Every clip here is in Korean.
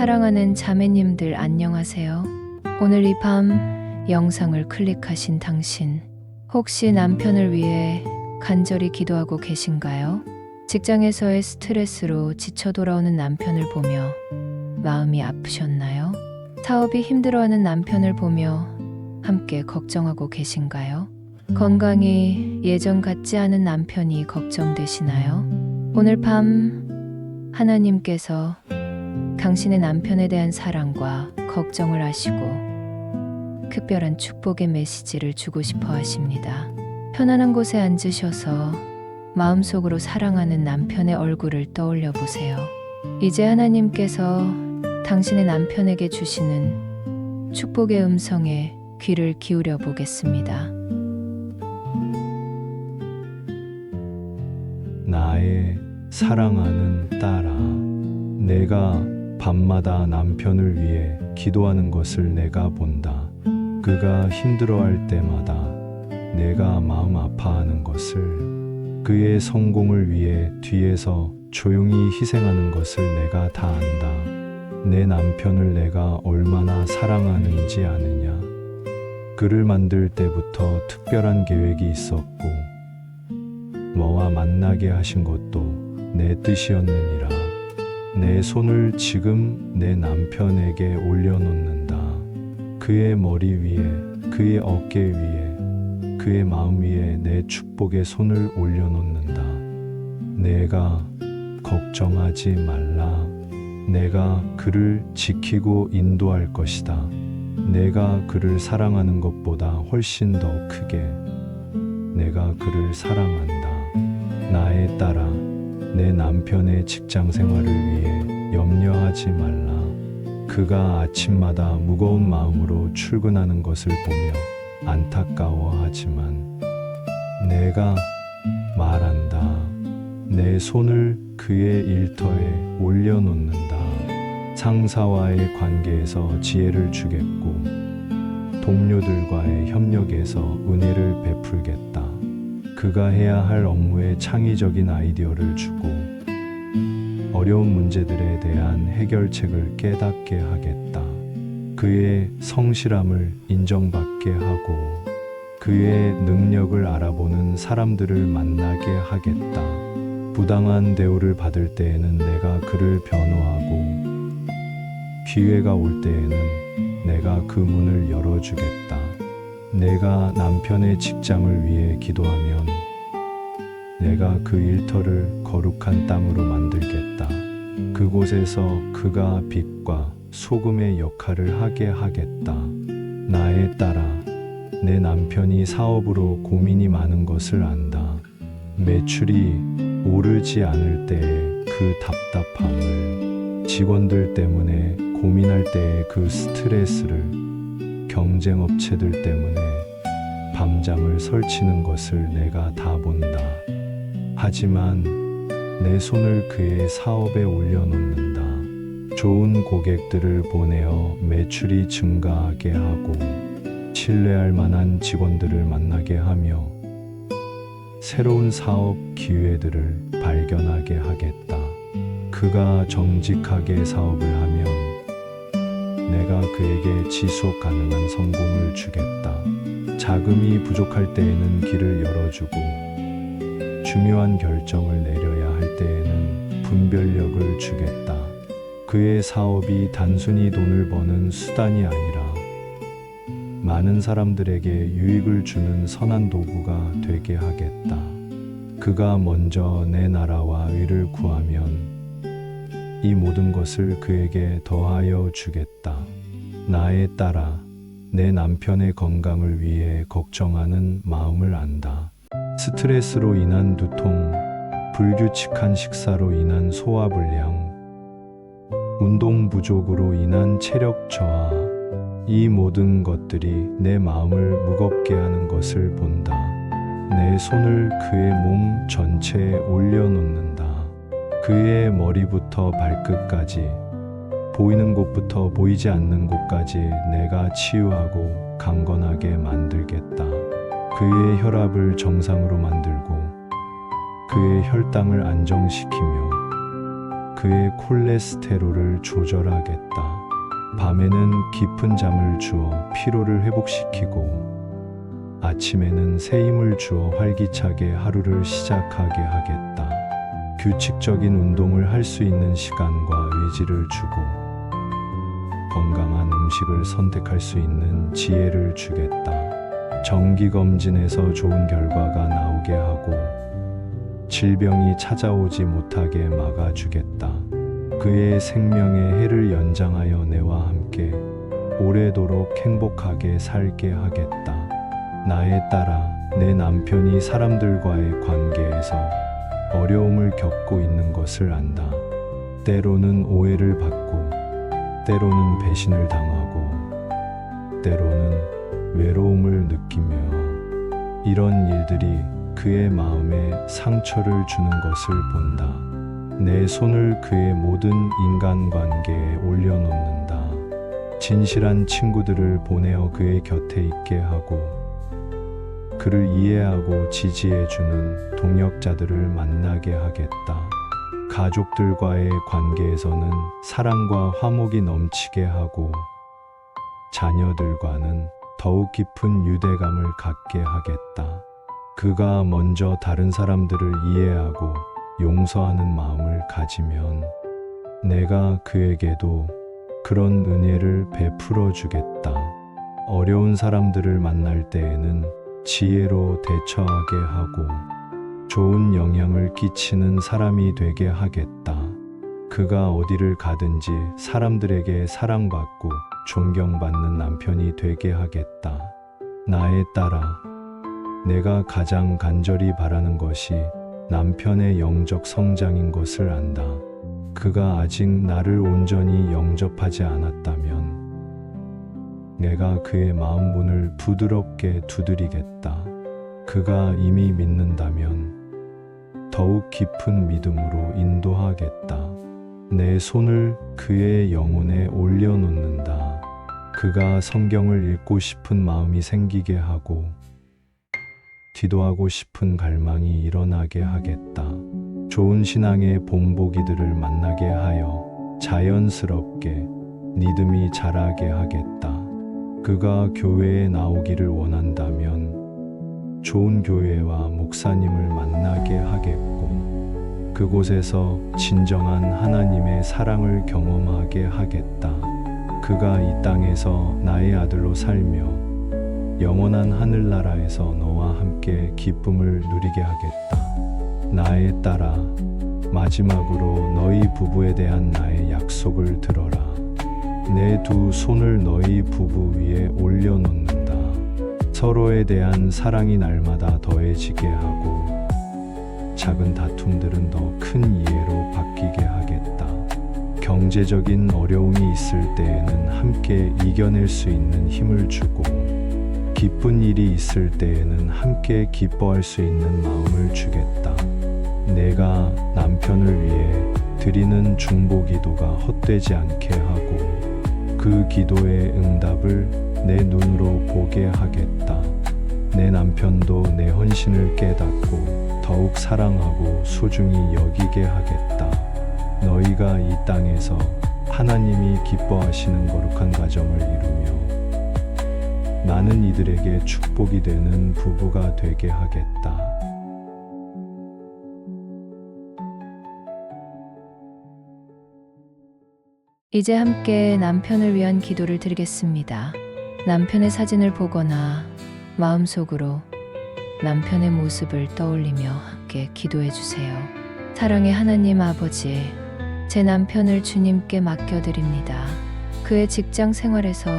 사랑하는 자매님들 안녕하세요. 오늘 이 밤 영상을 클릭하신 당신, 혹시 남편을 위해 간절히 기도하고 계신가요? 직장에서의 스트레스로 지쳐 돌아오는 남편을 보며 마음이 아프셨나요? 사업이 힘들어하는 남편을 보며 함께 걱정하고 계신가요? 건강이 예전 같지 않은 남편이 걱정되시나요? 오늘 밤 하나님께서 당신의 남편에 대한 사랑과 걱정을 아시고 특별한 축복의 메시지를 주고 싶어 하십니다. 편안한 곳에 앉으셔서 마음속으로 사랑하는 남편의 얼굴을 떠올려 보세요. 이제 하나님께서 당신의 남편에게 주시는 축복의 음성에 귀를 기울여 보겠습니다. 나의 사랑하는 딸아, 내가 밤마다 남편을 위해 기도하는 것을 내가 본다. 그가 힘들어할 때마다 내가 마음 아파하는 것을 그의 성공을 위해 뒤에서 조용히 희생하는 것을 내가 다 안다. 내 남편을 내가 얼마나 사랑하는지 아느냐? 그를 만들 때부터 특별한 계획이 있었고, 너와 만나게 하신 것도 내 뜻이었느니라. 내 손을 지금 내 남편에게 올려놓는다. 그의 머리 위에, 그의 어깨 위에, 그의 마음 위에 내 축복의 손을 올려놓는다. 내가 걱정하지 말라. 내가 그를 지키고 인도할 것이다. 내가 그를 사랑하는 것보다 훨씬 더 크게 내가 그를 사랑한다. 나의 딸아, 내 남편의 직장 생활을 위해 염려하지 말라. 그가 아침마다 무거운 마음으로 출근하는 것을 보며 안타까워하지만 내가 말한다. 내 손을 그의 일터에 올려놓는다. 상사와의 관계에서 지혜를 주겠고, 동료들과의 협력에서 은혜를 베풀겠다. 그가 해야 할 업무에 창의적인 아이디어를 주고, 어려운 문제들에 대한 해결책을 깨닫게 하겠다. 그의 성실함을 인정받게 하고, 그의 능력을 알아보는 사람들을 만나게 하겠다. 부당한 대우를 받을 때에는 내가 그를 변호하고, 기회가 올 때에는 내가 그 문을 열어주겠다. 내가 남편의 직장을 위해 기도하면 내가 그 일터를 거룩한 땅으로 만들겠다. 그곳에서 그가 빛과 소금의 역할을 하게 하겠다. 나의 딸아, 내 남편이 사업으로 고민이 많은 것을 안다. 매출이 오르지 않을 때의 그 답답함을 직원들 때문에 고민할 때의 그 스트레스를 경쟁 업체들 때문에 밤잠을 설치는 것을 내가 다 본다. 하지만 내 손을 그의 사업에 올려놓는다. 좋은 고객들을 보내어 매출이 증가하게 하고 신뢰할 만한 직원들을 만나게 하며 새로운 사업 기회들을 발견하게 하겠다. 그가 정직하게 사업을 하면 내가 그에게 지속 가능한 성공을 주겠다. 자금이 부족할 때에는 길을 열어주고 중요한 결정을 내려야 할 때에는 분별력을 주겠다. 그의 사업이 단순히 돈을 버는 수단이 아니라 많은 사람들에게 유익을 주는 선한 도구가 되게 하겠다. 그가 먼저 내 나라와 의를 구하면 이 모든 것을 그에게 더하여 주겠다. 나의 딸아, 내 남편의 건강을 위해 걱정하는 마음을 안다. 스트레스로 인한 두통, 불규칙한 식사로 인한 소화불량, 운동 부족으로 인한 체력 저하, 이 모든 것들이 내 마음을 무겁게 하는 것을 본다. 내 손을 그의 몸 전체에 올려놓는다. 그의 머리부터 발끝까지, 보이는 곳부터 보이지 않는 곳까지 내가 치유하고 강건하게 만들겠다. 그의 혈압을 정상으로 만들고, 그의 혈당을 안정시키며, 그의 콜레스테롤을 조절하겠다. 밤에는 깊은 잠을 주어 피로를 회복시키고 아침에는 새 힘을 주어 활기차게 하루를 시작하게 하겠다. 규칙적인 운동을 할 수 있는 시간과 의지를 주고 건강한 음식을 선택할 수 있는 지혜를 주겠다. 정기 검진에서 좋은 결과가 나오게 하고 질병이 찾아오지 못하게 막아주겠다. 그의 생명의 해를 연장하여 내와 함께 오래도록 행복하게 살게 하겠다. 나에 따라 내 남편이 사람들과의 관계에서 어려움을 겪고 있는 것을 안다. 때로는 오해를 받고, 때로는 배신을 당하고, 때로는 외로움을 느끼며, 이런 일들이 그의 마음에 상처를 주는 것을 본다. 내 손을 그의 모든 인간관계에 올려놓는다. 진실한 친구들을 보내어 그의 곁에 있게 하고, 그를 이해하고 지지해주는 동역자들을 만나게 하겠다. 가족들과의 관계에서는 사랑과 화목이 넘치게 하고, 자녀들과는 더욱 깊은 유대감을 갖게 하겠다. 그가 먼저 다른 사람들을 이해하고 용서하는 마음을 가지면 내가 그에게도 그런 은혜를 베풀어 주겠다. 어려운 사람들을 만날 때에는 지혜로 대처하게 하고 좋은 영향을 끼치는 사람이 되게 하겠다. 그가 어디를 가든지 사람들에게 사랑받고 존경받는 남편이 되게 하겠다. 나에 따라 내가 가장 간절히 바라는 것이 남편의 영적 성장인 것을 안다. 그가 아직 나를 온전히 영접하지 않았다면 내가 그의 마음 문을 부드럽게 두드리겠다. 그가 이미 믿는다면 더욱 깊은 믿음으로 인도하겠다. 내 손을 그의 영혼에 올려놓는다. 그가 성경을 읽고 싶은 마음이 생기게 하고 기도하고 싶은 갈망이 일어나게 하겠다. 좋은 신앙의 본보기들을 만나게 하여 자연스럽게 믿음이 자라게 하겠다. 그가 교회에 나오기를 원한다면 좋은 교회와 목사님을 만나게 하겠고 그곳에서 진정한 하나님의 사랑을 경험하게 하겠다. 그가 이 땅에서 나의 아들로 살며 영원한 하늘나라에서 너와 함께 기쁨을 누리게 하겠다. 나에 따라 마지막으로 너희 부부에 대한 나의 약속을 들어라. 내 두 손을 너희 부부 위에 올려놓는다. 서로에 대한 사랑이 날마다 더해지게 하고 작은 다툼들은 더 큰 이해로 바뀌게 하겠다. 경제적인 어려움이 있을 때에는 함께 이겨낼 수 있는 힘을 주고 기쁜 일이 있을 때에는 함께 기뻐할 수 있는 마음을 주겠다. 내가 남편을 위해 드리는 중보 기도가 헛되지 않게 하고 그 기도의 응답을 내 눈으로 보게 하겠다. 내 남편도 내 헌신을 깨닫고 더욱 사랑하고 소중히 여기게 하겠다. 너희가 이 땅에서 하나님이 기뻐하시는 거룩한 가정을 이루며 나는 이들에게 축복이 되는 부부가 되게 하겠다. 이제 함께 남편을 위한 기도를 드리겠습니다. 남편의 사진을 보거나 마음속으로 남편의 모습을 떠올리며 함께 기도해 주세요. 사랑의 하나님 아버지, 제 남편을 주님께 맡겨드립니다. 그의 직장 생활에서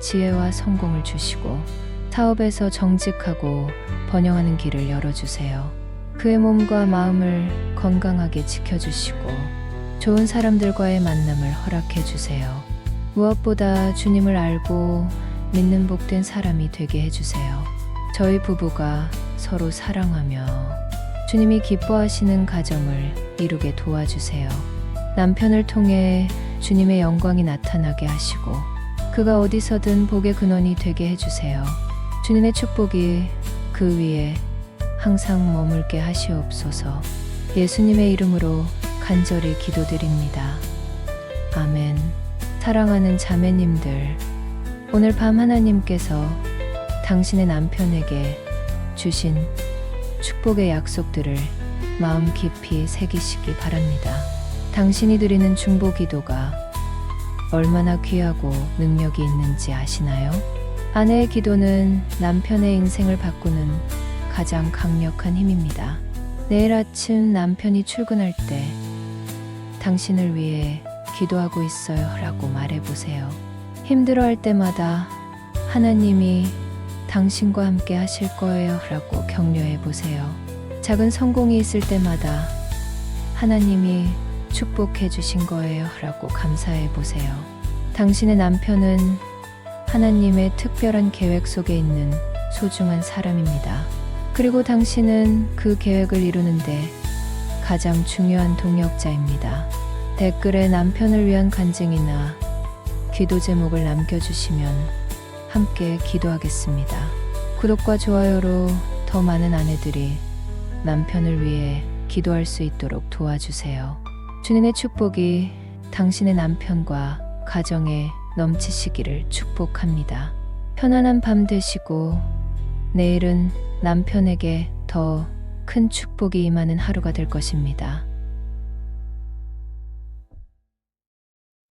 지혜와 성공을 주시고 사업에서 정직하고 번영하는 길을 열어주세요. 그의 몸과 마음을 건강하게 지켜주시고 좋은 사람들과의 만남을 허락해 주세요. 무엇보다 주님을 알고 믿는 복된 사람이 되게 해주세요. 저희 부부가 서로 사랑하며 주님이 기뻐하시는 가정을 이루게 도와주세요. 남편을 통해 주님의 영광이 나타나게 하시고 그가 어디서든 복의 근원이 되게 해주세요. 주님의 축복이 그 위에 항상 머물게 하시옵소서. 예수님의 이름으로 간절히 기도드립니다. 아멘. 사랑하는 자매님들, 오늘 밤 하나님께서 당신의 남편에게 주신 축복의 약속들을 마음 깊이 새기시기 바랍니다. 당신이 드리는 중보 기도가 얼마나 귀하고 능력이 있는지 아시나요? 아내의 기도는 남편의 인생을 바꾸는 가장 강력한 힘입니다. 내일 아침 남편이 출근할 때 당신을 위해 기도하고 있어요 라고 말해보세요. 힘들어 할 때마다 하나님이 당신과 함께 하실 거예요 라고 격려해 보세요. 작은 성공이 있을 때마다 하나님이 축복해 주신 거예요 라고 감사해 보세요. 당신의 남편은 하나님의 특별한 계획 속에 있는 소중한 사람입니다. 그리고 당신은 그 계획을 이루는데 가장 중요한 동역자입니다. 댓글에 남편을 위한 간증이나 기도 제목을 남겨주시면 함께 기도하겠습니다. 구독과 좋아요로 더 많은 아내들이 남편을 위해 기도할 수 있도록 도와주세요. 주님의 축복이 당신의 남편과 가정에 넘치시기를 축복합니다. 편안한 밤 되시고 내일은 남편에게 더 큰 축복이 임하는 하루가 될 것입니다.